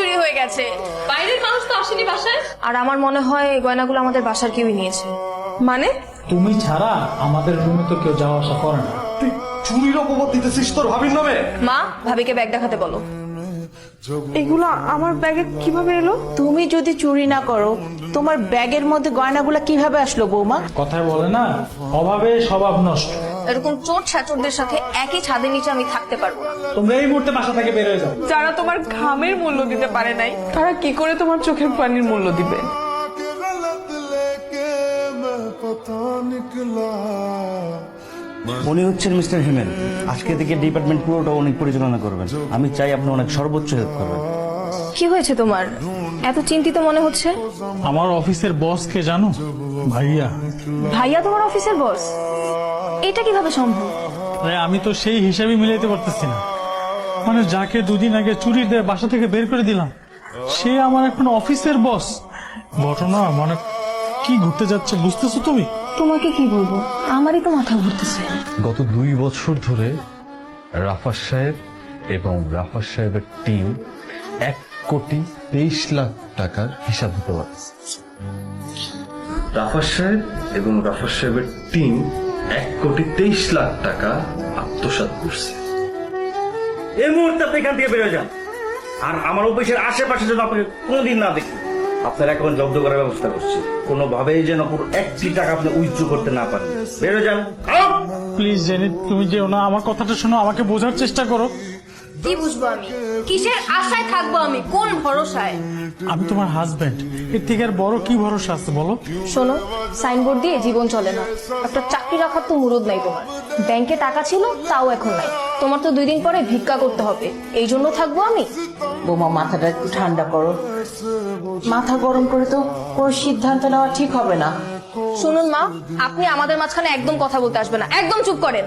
চুরি হয়ে গেছে। বাইরের মানুষ তো আসেনি বাসায়? আর আমার মনে হয় এই গয়নাগুলো আমাদের বাসার কেউই নিয়েছে। মানে? তুমি ছাড়া আমাদের রুমে তো কেউ যাওয়া আসা করে না। তুই চুরির অপবাদ দিতেছিস তোর ভাবির নামে? মা ভাবিকে ব্যাগ দেখাতে বলো। এগুলো আমার ব্যাগে কীভাবে এলো? তুমি যদি চুরি না করো তোমার ব্যাগের মধ্যে গয়নাগুলো কীভাবে আসলো বৌমা? কথায় বলে না অভাবে স্বভাব নষ্ট। এরকম চোট ছাচোটদের সাথে একই ছাদে নিচে আমি থাকতে পারব তোমরা এই মুহূর্তে বাসা থেকে বের হয়ে যাও। যারা তোমার ঘামের মূল্য দিতে পারে নাই তারা কি করে তোমার চোখের পানির মূল্য দিবে? মনে হচ্ছেন মিস্টার হেমেন আজকে থেকে ডিপার্টমেন্ট পুরোটা অনেক পরিচালনা করবেন। আমি চাই আপনি অনেক সর্বোচ্চ হেল্প করবেন। কি হয়েছে তোমার? এত চিন্তিত মনে হচ্ছে? আমার অফিসের বস কে জানো? ভাইয়া। ভাইয়া তোমার অফিসের বস? এটা কীভাবে সম্ভব? আরে আমি তো সেই হিসাবে মিলাইতে পারতেছি না। মানে যাকে দুদিন আগে চুরি দিয়ে বাসা থেকে বের করে দিলাম সে আমার এখন অফিসের বস। ঘটনা মানে কি ঘুরতে যাচ্ছে বুঝতেছো তুমি? তোমাকে কি বলব? আমারই তো মাথা ঘুরতেছে। গত দুই বছর ধরে রাফাজ সাহেব এবং রাফাজ সাহেবের টিম এক কোটি তেইশ লাখ টাকার হিসাব দিতে পারছে রাফাজ সাহেব এবং রাফাজ সাহেবের টিম এক কোটি তেইশ লাখ টাকা আত্মসাৎ করছে। এই মুহূর্তে আপনি এখান থেকে বেরোয় যান। আর আমার অফিসের আশেপাশে যেন আপনাকে কোনোদিন না দেখি আপনার এখন জব্দ করার ব্যবস্থা করছি। কোনোভাবেই যেন পুরো একটি টাকা আপনি উইথড্র করতে না পারেন। বেরো যান। প্লিজ জেনি তুমি যেও না। আমার কথাটা শোনো আমাকে বোঝার চেষ্টা করো। কি বুঝব আমি? কিসের আশায় থাকব আমি? কোন ভরসায়? আমি তোমার হাজবেন্ড এর থেকে আর বড় কি ভরসা আছে বলো? শোনো সাইনবোর্ড দিয়ে জীবন চলে না। একটা চাকরি রাখার তো মুরদ নাই তোমার। ব্যাংকে টাকা ছিল তাও এখন নাই। তোমার তো দুই দিন পরে ভিক্ষা করতে হবে। এই জন্য থাকব আমি। বৌমা মাথাটা একটু ঠান্ডা করো। মাথা গরম করে তো কোনো সিদ্ধান্ত নেওয়া ঠিক হবে না। শুনুন মা আপনি আমাদের মাঝখানে একদম কথা বলতে আসবেন না। একদম চুপ করেন।